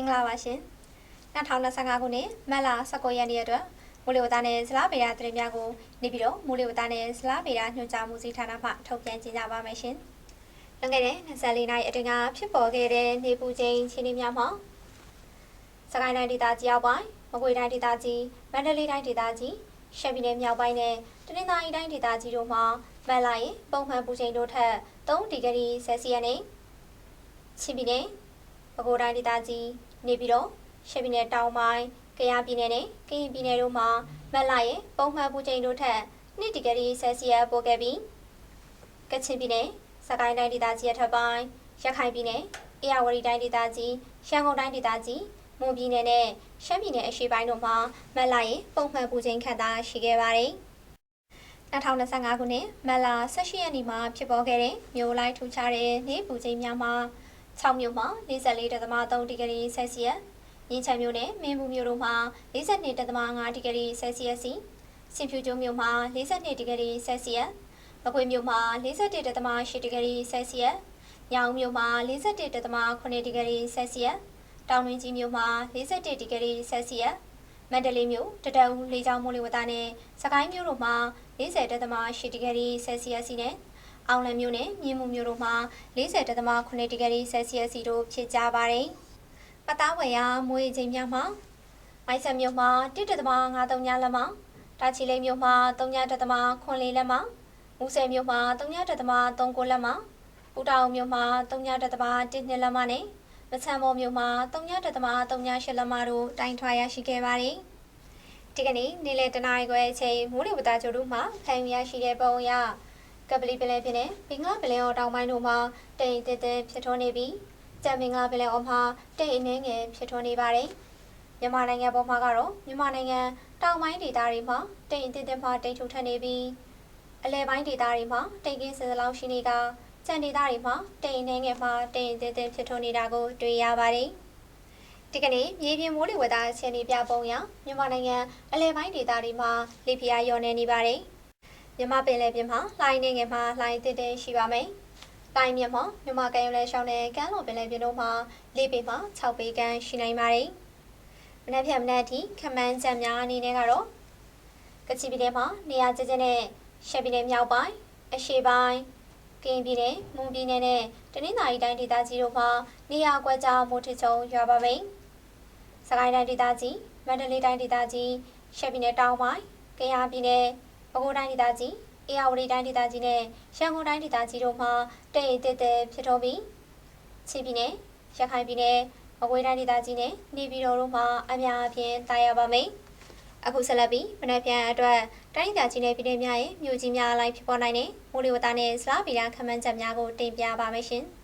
င်္ဂလာပါရှင်2025ခုနှစ်မတ်လ19ရက်နေ့အတွက်မူလဝတ္တနဲ့ဇလားဗေဒသတင်းများကိုနေပြီးတော့မူလဝတ္တနဲ့ဇလားဗေဒညွှန်ကြားမှုစီဌာနမှထုတ်ပြန်ကြေညာပါမယ်ရှင်လွန်ခဲ့တဲ့24နှစ်အတွင်းကဖြစ်ပေါ်ခဲ့တဲ့နေပူချိန်ချင်းတွေများမှာစကိုင်းတိုင်းဒေသကြီးအောက်ပိုင်းမကွေတိုင်းဒေသကြီးမန္တလေးတိုင်းဒေသကြီးရှမ်းပြည်နယ်မြောက်ပိုင်းနဲ့တနင်္သာရီတိုင်းဒေသကြီးတို့မှာမတ်လရင်ပုံမှန်ပူချိန်တို့ထက်3ဒီဂရီဆယ်စီယပ်နဲ့ချင်းပြည်နယ်ပဲခူးတိုင်းဒေသကြီး နေပြည်တော်ရှမ်းပြည်နယ်တောင်ပိုင်းကယားပြည်နယ်နဲ့ကရင်ပြည်နယ်တို့မှာမက်လာရဲ့ပုံမှန်ပူချိန်တို့ထက်2ဒီဂရီဆယ်စီယပ်ပိုခဲ့ပြီးကချင်ပြည်နယ်စကိုင်းတိုင်းဒေသကြီးအထက်ပိုင်းရခိုင်ပြည်နယ်အေရဝတီတိုင်းဒေသကြီးရှမ်းကုန်တိုင်းဒေသကြီးမွန်ပြည်နယ်နဲ့ရှမ်းပြည်နယ်အရှေ့ပိုင်းတို့မှာမက်လာရဲ့ပုံမှန်ပူချိန်ခန့်သာရှိခဲ့ပါတယ်2025ခုနှစ်မတ်လ18ရက်နေ့မှာဖြစ်ပေါ်ခဲ့တဲ့မြို့လိုက်ထူခြားတဲ့နေပူချိန်များမှာ 6မြို့မှာ44.3ဒီဂရီဆယ်စီယပ်၊ရင်းချမ်းမြို့နဲ့မင်းဘူးမြို့တို့မှာ42.5ဒီဂရီဆယ်စီယပ်စီ၊စင်ဖြူကျွန်းမြို့မှာ42ဒီဂရီဆယ်စီယပ်၊မကွေးမြို့မှာ41.8ဒီဂရီဆယ်စီယပ်၊ညောင်မြို့မှာ41.8ဒီဂရီဆယ်စီယပ်၊တောင်တွင်းကြီးမြို့မှာ41ဒီဂရီဆယ်စီယပ်မန္တလေးမြို့တတအူးလေးချောင်းမိုးလေဝသနဲ့စကိုင်းမြို့တို့မှာ40.8ဒီဂရီဆယ်စီယပ်စီနဲ့ အောင်လံမြို့နဲ့မြင်းမှုမြို့တို့မှာ40.8ဒီဂရီဆယ်စီယပ်စီတို့ဖြစ်ကြပါတယ်။ပသားဝယ်ရမွေးချိန်များမှာမိုက်ဆန်မြို့မှာ1.53ညလက်မှာတာချီလိတ်မြို့မှာ3.4လက်မှာမူဆယ်မြို့မှာ3.39လက်မှာပူတောင်မြို့မှာ3.12လက်မှာနဲ့မချမ်းမောမြို့မှာ3.38လက်မှာတို့တိုင်ထွာရရှိခဲ့ပါတယ်။ဒီကနေ့နေ့လယ်တနာရီခွဲအချိန်မိုးလေဝသကြိုတို့မှဖန်ရရှိတဲ့ပုံအရ ကပလီပလဲဖြစ်တဲ့ဘင်္ဂပလဲအော်တောင်ပိုင်းတို့မှာတိမ်တစ်တစ်ဖြစ်ထွန်းနေပြီးကြံမင်္ဂပလဲအော်မှာတိမ်အနှင်းငယ်ဖြစ်ထွန်းနေပါတယ်။မြန်မာနိုင်ငံပေါ်မှာကတော့မြန်မာနိုင်ငံတောင်ပိုင်းဒေသတွေမှာတိမ်တစ်တစ်မှတိမ်ထူထပ်နေပြီးအလဲပိုင်းဒေသတွေမှာတိမ်ကင်းစစလောက်ရှိနေကကြံဒေသတွေမှာတိမ်နှင်းငယ်မှာတိမ်တစ်တစ်ဖြစ်ထွန်းနေတာကိုတွေ့ရပါတယ်။ဒီကနေ့မြေပြင်မိုးလေဝသအခြေအနေပြပုံရမြန်မာနိုင်ငံအလဲပိုင်းဒေသတွေမှာလေပြင်းရောနေနေပါတယ်။ မြမပင်လယ်ပြင်မှာလှိုင်းနေငယ်မှာလှိုင်းတစ်တဲ့ရှိပါမယ်။လှိုင်းမြမှာမြမကံရုံလဲရှောင်းတဲ့ကမ်းလွန်ပင်လယ်ပြင်တို့မှာလေပေမှာ6ပေကန်းရှိနိုင်ပါတယ်။မနက်ဖြန်မနက်ထိခမန်းချက်များအနေနဲ့ကတော့ကချီပြည်နယ်မှာနေရာကျကျနဲ့ရှမ်းပြည်နယ်မြောက်ပိုင်းအရှေ့ပိုင်းကရင်ပြည်နယ်မွန်ပြည်နယ်နဲ့တနင်္သာရီတိုင်းဒေသကြီးတို့မှာနေရာကွက်ကြားမိုးထချုံရွာပါမယ်။စကိုင်းတိုင်းဒေသကြီးမန္တလေးတိုင်းဒေသကြီးရှမ်းပြည်နယ်တောင်ပိုင်းကယားပြည်နယ် ပဲခူးတိုင်းဒေသကြီးအေရဝတီတိုင်းဒေသကြီးနဲ့ရန်ကုန်တိုင်းဒေသကြီးတို့မှာတိတ်တိတ်တဲဖြစ်တော်ပြီးချီပြည်နယ်ရခိုင်ပြည်နယ်မကွေးတိုင်းဒေသကြီးနဲ့နေပြည်တော်တို့မှာအများအပြားတာယာပါမယ်။အခုဆက်လက်ပြီးမနက်ဖြန်အတွက်တိုင်းဒေသကြီးနဲ့ပြည်နယ်များရဲ့မြို့ကြီးများအလိုက်ဖြစ်ပေါ်နိုင်တဲ့မိုးလေဝသနဲ့စလားဗီရာခန့်မှန်းချက်များကိုတင်ပြပါမယ်ရှင်။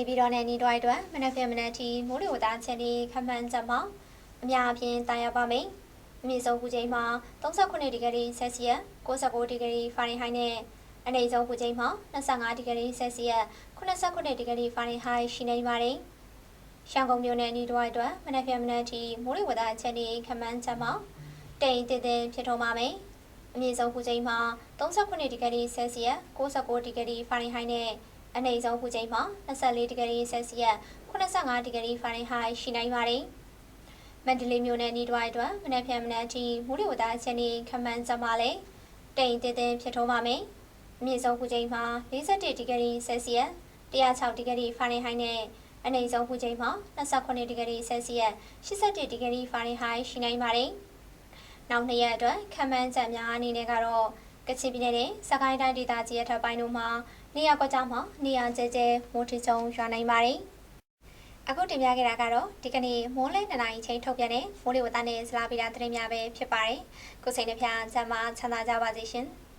နေပြည်တော်နဲ့နေတော်အတွက်မနက်ဖြန်မနက်တီမိုးလေဝသချက်ဒီခန့်မှန်းချက်မှာအများအပြားတာယာပါမယ်။အမြင့်ဆုံးပူချိန်မှာ39ဒီဂရီဆယ်စီယပ်69ဒီဂရီဖာရင်ဟိုက်နဲ့အနည်းဆုံးပူချိန်မှာ25ဒီဂရီဆယ်စီယပ်89ဒီဂရီဖာရင်ဟိုက်ရှိနေပါတယ်။ရှမ်းကုန်းမြို့နယ်နေတော်အတွက်မနက်ဖြန်မနက်တီမိုးလေဝသချက်ဒီခန့်မှန်းချက်မှာတိမ်တင်တင်ဖြစ်တော်မှာမယ်။အမြင့်ဆုံးပူချိန်မှာ39ဒီဂရီဆယ်စီယပ်69ဒီဂရီဖာရင်ဟိုက်နဲ့ အနည်းဆုံးပူချိန်မှာ24ဒီဂရီဆယ်စီယပ်85ဒီဂရီဖာရင်ဟိုက်ရှိနိုင်ပါတယ်။မန္တလေးမြို့နယ်ဤတွိုင်းအတွက်မနက်ဖြန်မနက်အထိမူလဝသချက်နေခမန်းကြမှာလဲတိမ်တင်းတင်းဖြစ်ထုံးပါမယ်။အမြင့်ဆုံးပူချိန်မှာ41ဒီဂရီဆယ်စီယပ်106ဒီဂရီဖာရင်ဟိုက်နဲ့အနည်းဆုံးပူချိန်မှာ28ဒီဂရီဆယ်စီယပ်81ဒီဂရီဖာရင်ဟိုက်ရှိနိုင်ပါတယ်။နောက်နှစ်ရက်အတွက်ခံမှန်းချက်များအနေနဲ့ကတော့ကချင်ပြည်နယ်နဲ့စကိုင်းတိုင်းဒေသကြီးအထက်ပိုင်းတို့မှာ နေရာကွက်ကြားမှာနေရာကျဲကျဲမိုးထချုံရွာနိုင်ပါတယ်။အခုတင်ပြခဲ့တာကတော့ဒီကနေ့မိုးလဲနှစ်နာရီချိန်ထုတ်ပြန်တဲ့မိုးလေဝသနဲ့ဇလာပီတာသတင်းများပဲဖြစ်ပါတယ်။ကိုစိန်နှဖျားဇမချမ်းသာကြပါစေရှင်။